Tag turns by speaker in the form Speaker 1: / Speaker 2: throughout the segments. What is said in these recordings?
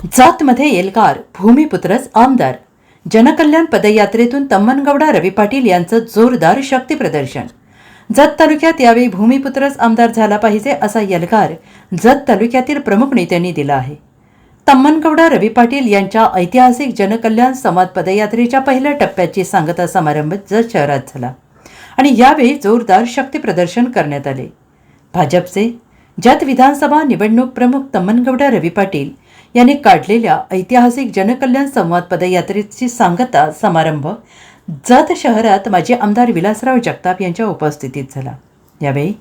Speaker 1: जातमध्ये एल्गार भूमिपुत्रच आमदार. जनकल्याण पदयात्रेतून तम्मनगौडा रवी पाटील यांचं जोरदार शक्ती प्रदर्शन. जत तालुक्यात यावेळी भूमिपुत्रच आमदार झाला पाहिजे असा यलगार जत तालुक्यातील प्रमुख नेत्यांनी दिला आहे. तम्मनगौडा रवी पाटील यांच्या ऐतिहासिक जनकल्याण संवाद पदयात्रेच्या पहिल्या टप्प्याची सांगता समारंभ जत शहरात झाला आणि यावेळी जोरदार शक्तीप्रदर्शन करण्यात आले. भाजपचे जत विधानसभा निवडणूक प्रमुख तम्मनगौडा रवी पाटील यांनी काढलेल्या ऐतिहासिक जनकल्याण संवाद पदयात्रेची सांगता समारंभ जत शहरात माजी आमदार विलासराव जगताप यांच्या उपस्थितीत झाला. यावेळी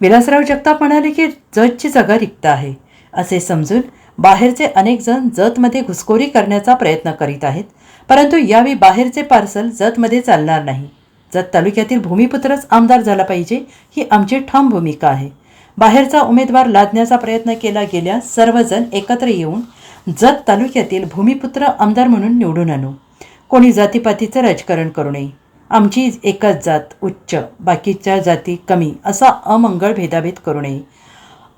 Speaker 1: विलासराव जगताप म्हणाले की जतची जागा रिक्त आहे असे समजून बाहेरचे अनेक जण जतमध्ये घुसखोरी करण्याचा प्रयत्न करीत आहेत परंतु यावेळी बाहेरचे पार्सल जतमध्ये चालणार नाही. जत तालुक्यातील भूमिपुत्रच आमदार झाला पाहिजे ही आमची ठाम भूमिका आहे. बाहेरचा उमेदवार लादण्याचा प्रयत्न केला गेल्यास सर्वजण एकत्र येऊन जत तालुक्यातील भूमिपुत्र आमदार म्हणून निवडून आणू. कोणी जातीपातीचं राजकारण करू नये. आमची एकच जात उच्च बाकीच्या जाती कमी असा अमंगळ भेदाभेद करू नये.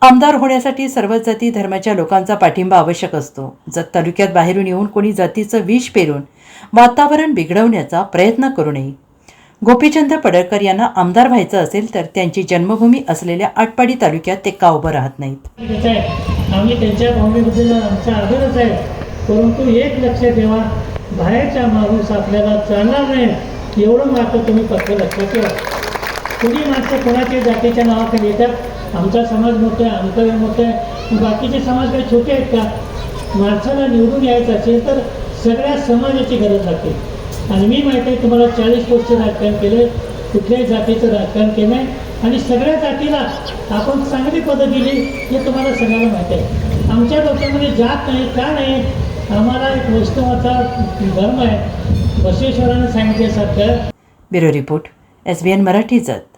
Speaker 1: आमदार होण्यासाठी सर्वच जाती धर्माच्या लोकांचा पाठिंबा आवश्यक असतो. जत तालुक्यात बाहेरून येऊन कोणी जातीचं विष पेरून वातावरण बिघडवण्याचा प्रयत्न करू नये. गोपीचंद पडळकर यांना आमदार व्हायचं असेल तर त्यांची जन्मभूमी असलेल्या आटपाडी तालुक्यात ते का उभं राहत नाहीत.
Speaker 2: आम्ही त्यांच्या भावनेबद्दल आमचा आदरच आहे. परंतु एक लक्ष ठेवा. बाहेरचा माणूस आपल्याला चालणार नाही. एवढं मात्र तुम्ही फक्त लक्ष ठेवा. कुणी माणसं कोणाच्या जातीच्या नावाखाली येतात? आमचा समाज मोठा आहे आमचा मोठा आहे. बाकीचे समाज काही छोटे आहेत का? माणसाला निवडून यायचं असेल तर सगळ्या समाजाची गरज लागते. आणि मी माहिती आहे तुम्हाला चाळीस वर्ष राजकारण केलं कुठल्याही जातीचं राजकारण केलं आहे आणि सगळ्या जातीला आपण चांगली पदं दिली हे तुम्हाला सगळ्यांना माहीत आहे. आमच्या डोक्यामध्ये जात नाही का नाही आम्हाला एक वैष्णवाचा धर्म आहे. बसवेश्वरानं सांगितल्यासारखं
Speaker 1: bureau report S B N Marathi Jath.